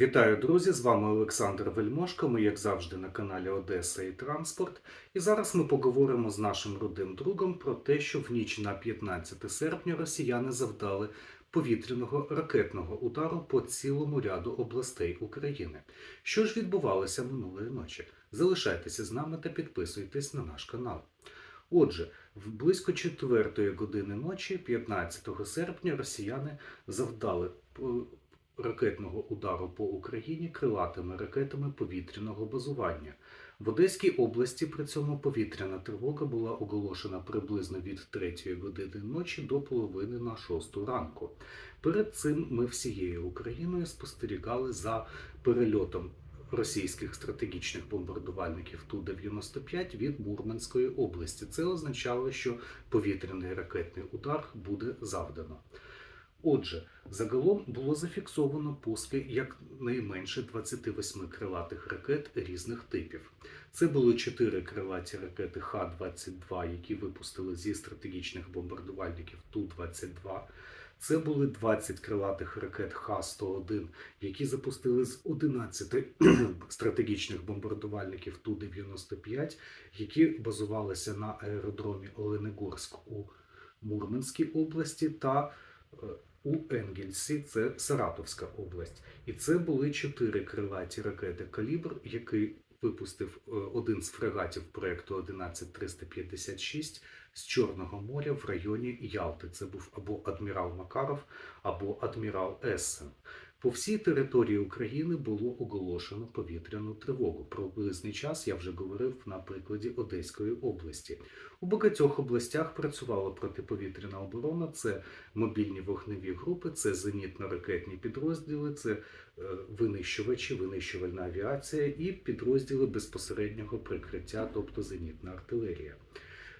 Вітаю, друзі! З вами Олександр Вельмошко. Ми, як завжди, на каналі Одеса і Транспорт. І зараз ми поговоримо з нашим рудим другом про те, що в ніч на 15 серпня росіяни завдали повітряного ракетного удару по цілому ряду областей України. Що ж відбувалося минулої ночі? Залишайтеся з нами та підписуйтесь на наш канал. Отже, в близько 4 години ночі, 15 серпня, росіяни завдали е, ракетного удару по Україні крилатими ракетами повітряного базування. В Одеській області при цьому повітряна тривога була оголошена приблизно від 3 години ночі до половини на 6 ранку. Перед цим ми всією Україною спостерігали за перельотом російських стратегічних бомбардувальників Ту-95 від Мурманської області. Це означало, що повітряний ракетний удар буде завдано. Отже, загалом було зафіксовано пуски якнайменше 28 крилатих ракет різних типів. Це були 4 крилаті ракети Х-22, які випустили зі стратегічних бомбардувальників Ту-22. Це були 20 крилатих ракет Х-101, які запустили з 11 стратегічних бомбардувальників Ту-95, які базувалися на аеродромі Оленегорськ у Мурманській області та е, у Енгельсі, це Саратовська область. І це були чотири крилаті ракети Калібр, який випустив е, один з фрегатів проєкту 11356 з Чорного моря в районі Ялти. Це був або адмірал Макаров, або адмірал Ессен. По всій території України було оголошено повітряну тривогу. Про близький час я вже говорив на прикладі Одеської області. У багатьох областях працювала протиповітряна оборона. Це мобільні вогневі групи, це зенітно-ракетні підрозділи, це е, винищувачі, винищувальна авіація і підрозділи безпосереднього прикриття, тобто зенітна артилерія.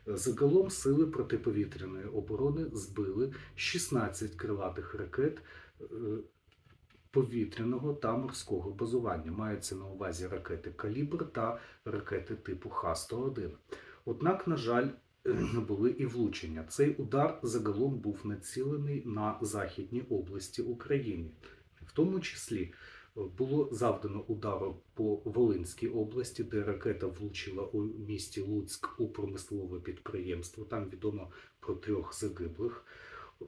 Загалом сили протиповітряної оборони збили 16 крилатих ракет е, повітряного та морського базування. Маються на увазі ракети Калібр та ракети типу Х-101. Однак, на жаль, були і влучення. Цей удар загалом був націлений на західні області України, в тому числі. е, Було завдано удару по Волинській області, де ракета влучила у місті Луцьк у промислове підприємство. Там відомо про трьох загиблих.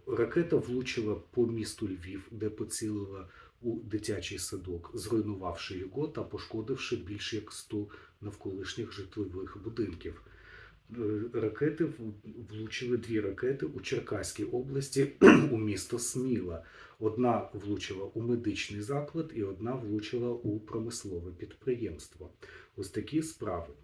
Ракета влучила по місту Львів, де поцілила у дитячий садок, зруйнувавши його та пошкодивши більш як 100 навколишніх житлових будинків. Е, Ракети влучили дві ракети у Черкаській області у місто Сміла. Одна влучила у медичний заклад, і одна влучила у промислове підприємство. Ось такі справи.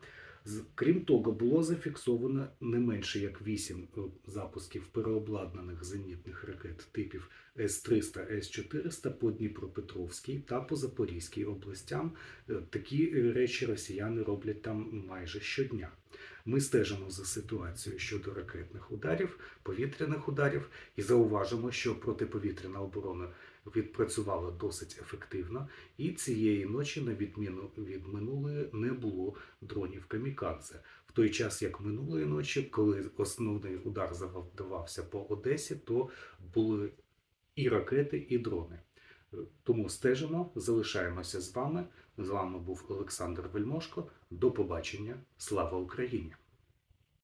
Крім того, було зафіксовано не менше як 8 запусків переобладнаних зенітних ракет типів С-300, С-400 по Дніпропетровській та по Запорізькій областям. Е, Такі е, речі росіяни роблять там майже щодня. Ми стежимо за ситуацією щодо ракетних ударів, повітряних ударів і зауважимо, що протиповітряна оборона відпрацювала досить ефективно, і цієї ночі, на відміну від минулої, не було дронів камікадзе. В той час, як минулої ночі, коли основний удар завдавався по Одесі, то були і ракети, і дрони. Тому стежимо, залишаємося з вами. З вами був Олександр Вельмошко. До побачення. Слава Україні!